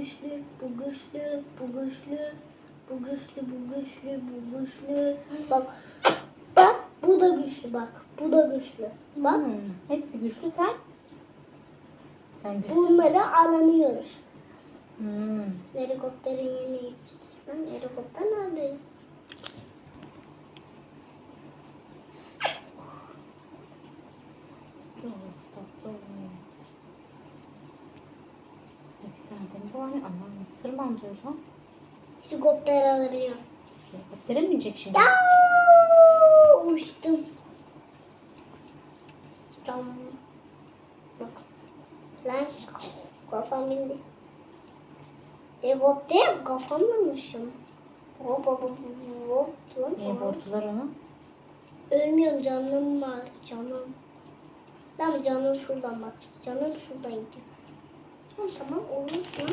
güçlü, bu güçlü, bu güçlü, bu güçlü, bu güçlü, bu güçlü. Bak, bak bu da güçlü bak, bu da güçlü. Bak Hmm, hepsi güçlü sen. Sen güçsüz. bunları aranıyoruz. Hmm. Helikopterin yerine gideceğiz. Lan helikopter nerede? Tatlı, tatlı mi bu anne? Aman nasıl tırmanıyor lan? Helikopter aranıyor. Helikoptere mi binecek şimdi? Ya uçtum. Tam. Bak. Lan kafam indi. Helikopter kafamla uçtum. Hop hop hop. hop. Niye vurdular onu? Ölmüyorum canım var canım. Tamam canım şuradan bak. Canım şuradan gidiyor. 做什么？我们我们